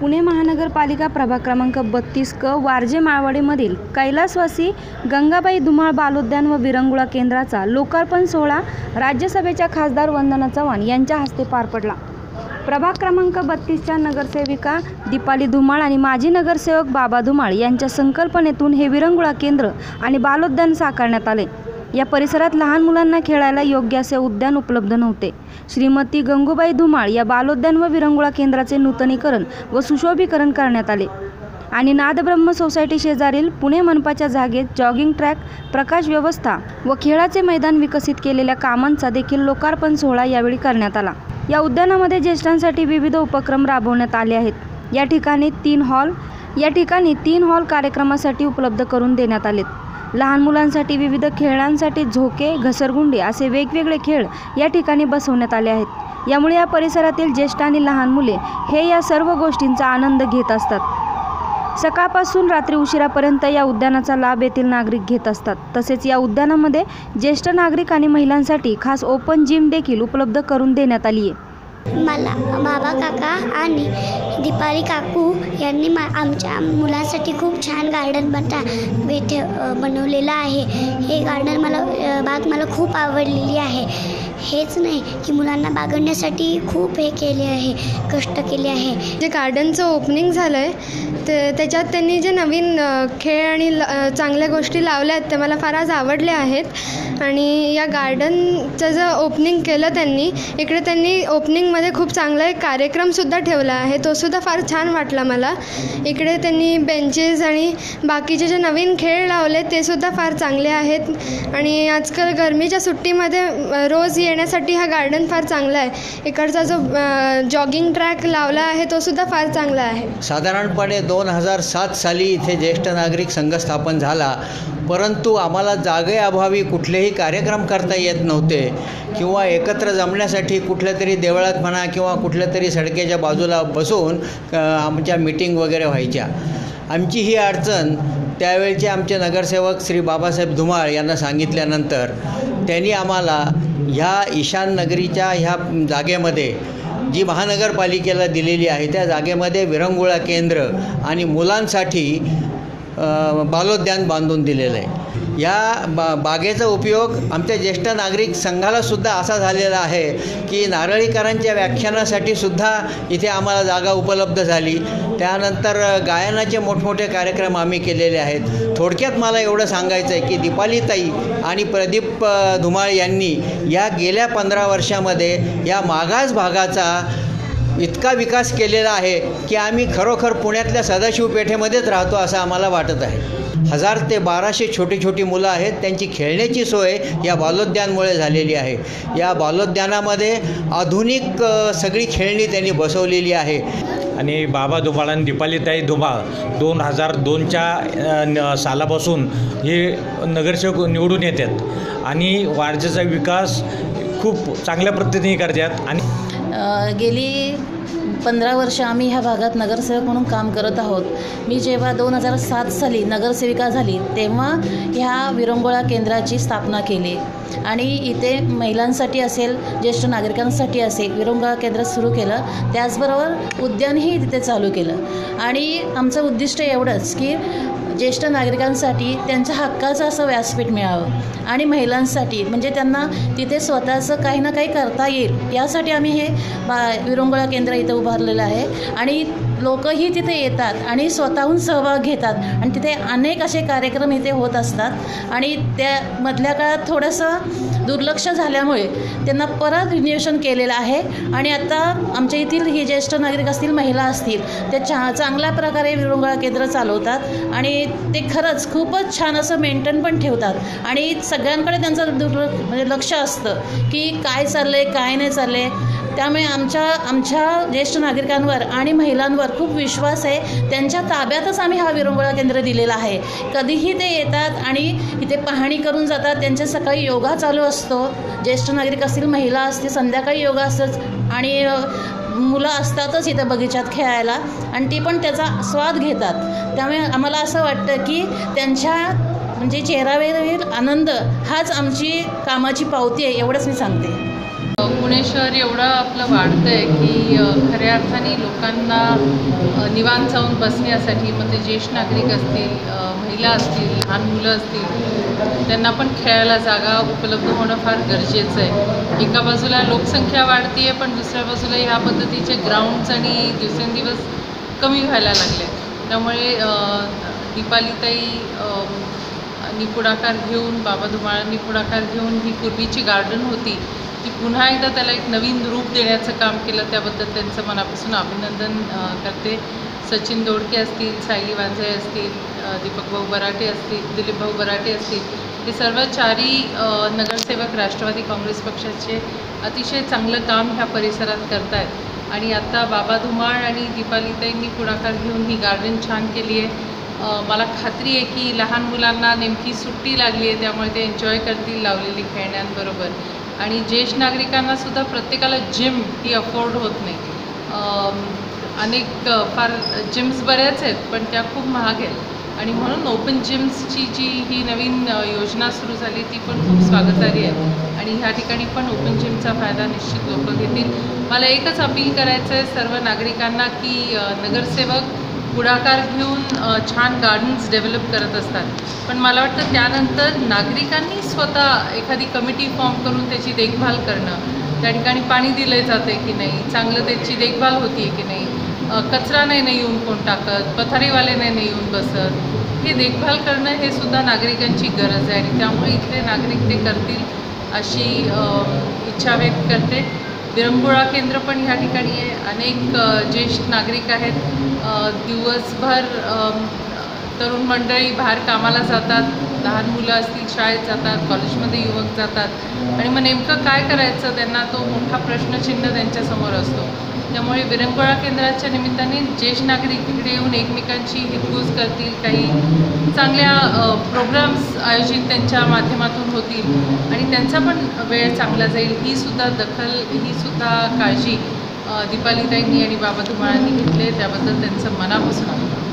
पुणे महानगरपालिका प्रभाग क्रमांक बत्तीस क वारजे माळवाडीमधील कैलासवासी गंगाबाई धुमाळ बालोद्यान व विरंगुळा केंद्राचा लोकार्पण सोहळा राज्यसभेच्या खासदार वंदना चव्हाण यांच्या हस्ते पार पडला. प्रभाग क्रमांक बत्तीसच्या नगरसेविका दीपाली धुमाळ आणि माजी नगरसेवक बाबा धुमाळ यांच्या संकल्पनेतून हे विरंगुळा केंद्र आणि बालोद्यान साकारण्यात आले. या परिसरात लहान मुलांना खेळायला योग्य असे उद्यान उपलब्ध नव्हते. श्रीमती गंगूबाई धुमाळ या बालोद्यान व विरंगुळा केंद्राचे नूतनीकरण व सुशोभीकरण करण्यात आले. आणि नादब्रह्म सोसायटी शेजारील पुणे मनपाच्या जागेत जॉगिंग ट्रॅक प्रकाश व्यवस्था व खेळाचे मैदान विकसित केलेल्या कामांचा देखील लोकार्पण सोहळा यावेळी करण्यात आला. या उद्यानामध्ये ज्येष्ठांसाठी विविध उपक्रम राबवण्यात आले आहेत. या ठिकाणी तीन हॉल या ठिकाणी तीन हॉल कार्यक्रमासाठी उपलब्ध करून देण्यात आलेत. लहान मुलांसाठी विविध खेळांसाठी झोके घसरगुंडी असे वेगवेगळे खेळ या ठिकाणी बसवण्यात आले आहेत. यामुळे या परिसरातील ज्येष्ठ आणि लहान मुले हे या सर्व गोष्टींचा आनंद घेत असतात. सकाळपासून रात्री उशिरापर्यंत या उद्यानाचा लाभ येथील नागरिक घेत असतात. तसेच या उद्यानामध्ये ज्येष्ठ नागरिक आणि महिलांसाठी खास ओपन जिम देखील उपलब्ध करून देण्यात आली आहे मला बाबा काका आणि दीपाली काकू यांनी मा आमच्या मुलांसाठी खूप छान गार्डन बनता वेठे बनवलेलं आहे. हे गार्डन मला बाग मला खूप आवडलेली आहे. हेच नाही की मुलांना बागडण्यासाठी खूप हे केले आहे कष्ट केले आहे. जे गार्डनचं ओपनिंग झालं आहे ते त्याच्यात त्यांनी जे नवीन खेळ आणि ल चांगल्या गोष्टी लावल्या आहेत त्या मला फार आज आवडल्या आहेत. आणि या गार्डनचं जर ओपनिंग केलं त्यांनी इकडे त्यांनी ओपनिंगमध्ये खूप चांगला एक कार्यक्रमसुद्धा ठेवला आहे. तोसुद्धा फार छान वाटला मला. इकडे त्यांनी बेंचेस आणि बाकीचे जे नवीन खेळ लावले ते सुद्धा फार चांगले आहेत. आणि आजकाल गरमीच्या सुट्टीमध्ये रोज येण्यासाठी हा गार्डन फार चांगला आहे. इकडचा जो जॉगिंग ट्रॅक लावला आहे तोसुद्धा फार चांगला आहे. साधारणपणे दोन दोन हजार सात साली इथे ज्येष्ठ नागरिक संघ स्थापन झाला. परंतु आम्हाला जागेअभावी कुठलेही कार्यक्रम करता येत नव्हते. किंवा एकत्र जमण्यासाठी कुठल्या तरी देवळात म्हणा किंवा कुठल्या तरी सडकेच्या बाजूला बसून आमच्या मीटिंग वगैरे व्हायच्या. आमची ही अडचण त्यावेळचे आमचे नगरसेवक श्री बाबासाहेब धुमाळ यांना सांगितल्यानंतर त्यांनी आम्हाला ह्या ईशान नगरीच्या ह्या जागेमध्ये जी महानगरपालिकेला दिलेली आहे त्या जागेमध्ये विरंगुळा केंद्र आणि मुलांसाठी बालोद्यान बांधून दिलेलं आहे. या बा बागेचा उपयोग आमच्या ज्येष्ठ नागरिक संघालासुद्धा असा झालेला आहे की नारळीकरांच्या व्याख्यानासाठी सुद्धा इथे आम्हाला जागा उपलब्ध झाली. त्यानंतर गायनाचे मोठमोठे कार्यक्रम आम्ही केलेले आहेत. थोडक्यात मला एवढं सांगायचं आहे की दीपालीताई आणि प्रदीप धुमाळ यांनी या गेल्या पंधरा वर्षामध्ये या मागास भागाचा इतका विकास केलेला आहे की आम्ही खरोखर पुण्यातल्या सदाशिव पेठेमध्येच राहतो असं आम्हाला वाटत आहे. हजार ते बाराशे छोटी छोटी मुलं आहेत त्यांची खेळण्याची सोय या बालोद्यानमुळे झालेली आहे. या बालोद्यानामध्ये आधुनिक सगळी खेळणी त्यांनी बसवलेली आहे. आणि बाबा धुमाळ आणि दीपालीताई धुमाळ दोन हजार दोनच्या न सालापासून हे नगरसेवक निवडून येतात. आणि वारजेचा विकास खूप चांगल्या पद्धतीने करतात. आणि गेली पंधरा वर्ष आम्ही ह्या भागात नगरसेवक म्हणून काम करत आहोत. मी जेव्हा दोन हजार सात साली नगरसेविका झाली तेव्हा ह्या विरंगुळा केंद्राची स्थापना केली. आणि इथे महिलांसाठी असेल ज्येष्ठ नागरिकांसाठी असेल विरंगुळा केंद्र सुरू केलं त्याचबरोबर उद्यानही तिथे चालू केलं. आणि आमचं उद्दिष्ट एवढंच की ज्येष्ठ नागरिकांसाठी त्यांच्या हक्काचं असं व्यासपीठ मिळावं आणि महिलांसाठी म्हणजे त्यांना तिथे स्वतःचं काही ना काही करता येईल. यासाठी आम्ही हे बा विरंगुळा केंद्र इथं उभारलेलं आहे. आणि लोकही तिथे येतात आणि स्वतःहून सहभाग घेतात. आणि तिथे अनेक असे कार्यक्रम इथे होत असतात. आणि त्या मधल्या काळात थोडंसं दुर्लक्ष झाल्यामुळे त्यांना परत रिन्युएशन केलेलं आहे. आणि आता आमच्या येथील ही ज्येष्ठ नागरिक असतील महिला असतील त्या चा चांगल्या प्रकारे विरंगुळा केंद्र चालवतात. आणि ते खरंच खूपच छान असं मेंटेन पण ठेवतात. आणि सगळ्यांकडे त्यांचं दुर्ल म्हणजे लक्ष असतं की काय चाललं आहे काय नाही चाललं आहे त्यामुळे आमच्या आमच्या ज्येष्ठ नागरिकांवर आणि महिलांवर खूप विश्वास आहे. त्यांच्या ताब्यातच आम्ही हा विरंगुळा केंद्र दिलेला आहे. कधीही ते येतात आणि इथे पाहणी करून जातात. त्यांच्या सकाळी योगा चालू असतो. ज्येष्ठ नागरिक असतील महिला असतील संध्याकाळी योगा असतंच आणि मुलं असतातच इथं बगीचात खेळायला आणि ती पण त्याचा स्वाद घेतात. त्यामुळे आम्हाला असं वाटतं की त्यांच्या म्हणजे चेहऱ्यावरील आनंद हाच आमची कामाची पावती आहे एवढंच मी सांगते. पुणे शहर एवढं आपलं वाढतं आहे की खऱ्या अर्थाने लोकांना निवांत जाऊन बसण्यासाठी मग ते ज्येष्ठ नागरिक असतील महिला असतील लहान मुलं असतील त्यांना पण खेळायला जागा उपलब्ध होणं फार गरजेचं आहे. एका बाजूला लोकसंख्या वाढते आहे पण दुसऱ्या बाजूला ह्या पद्धतीचे ग्राउंड्स आणि दिवसेंदिवस कमी व्हायला लागले त्यामुळे दीपालीताई नी पुढाकार घेऊन बाबा धुमाळांनी पुढाकार घेऊन ही पूर्वीची गार्डन होती. की पुन्हा एकदा त्याला एक नवीन रूप देण्याचं काम केलं त्याबद्दल त्यांचं मनापासून अभिनंदन करते. सचिन दोडके असतील सायली वांझे असतील दीपक भाऊ बराटे असतील दिलीप भाऊ बराटे असतील हे सर्व चारही नगरसेवक राष्ट्रवादी काँग्रेस पक्षाचे अतिशय चांगलं काम ह्या परिसरात करत आहेत आणि आत्ता बाबा धुमाळ आणि दीपालीताईंनी पुढाकार घेऊन ही गार्डन छान केली आहे मला खात्री आहे की लहान मुलांना नेमकी सुट्टी लागली आहे त्यामुळे ते एन्जॉय करतील लावलेली खेळण्यांबरोबर. आणि ज्येष्ठ नागरिकांना सुद्धा प्रत्येकाला जिम ही अफोर्ड होत नाही. अनेक फार जिम्स बऱ्याच आहेत पण त्या खूप महाग आहेत. आणि म्हणून ओपन जिम्सची जी ही नवीन योजना सुरू झाली ती पण खूप स्वागतारी आहे. आणि ह्या ठिकाणी पण ओपन जिमचा फायदा निश्चित लोक घेतील. मला एकच अपील करायचं आहे सर्व नागरिकांना की नगरसेवक पुढाकार घेऊन छान गार्डन्स डेव्हलप करत असतात. पण मला वाटतं त्यानंतर नागरिकांनी स्वतः एखादी कमिटी फॉर्म करून त्याची देखभाल करणं. त्या ठिकाणी पाणी दिलं जातं आहे की नाही चांगलं त्याची देखभाल होती आहे की नाही कचरा नाही नाही येऊन कोण टाकत पथारीवाले नाही नाही येऊन बसत. हे देखभाल करणं हे सुद्धा नागरिकांची गरज आहे आणि त्यामुळे इथले नागरिक ते करतील अशी इच्छा व्यक्त करते. विरंगुळा केंद्र पण ह्या ठिकाणी आहे. अनेक ज्येष्ठ नागरिक आहेत. दिवसभर तरुण मंडळी बाहेर कामाला जातात. लहान मुलं असतील शाळेत जातात कॉलेजमध्ये युवक जातात. आणि मग नेमकं काय करायचं? त्यांना तो मोठा प्रश्नचिन्ह त्यांच्यासमोर असतो. त्यामुळे विरंगुळा केंद्राच्या निमित्ताने ज्येष्ठ नागरिक इकडे येऊन एकमेकांची हितगुज करतील काही चांगल्या प्रोग्राम्स आयोजित त्यांच्या माध्यमातून होतील आणि त्यांचा पण वेळ चांगला जाईल ही सुद्धा दखल ही सुद्धा काळजी दीपालीताईंनी आणि बाबा धुमाळांनी घेतली त्याबद्दल त्यांचं मनापासून आभार.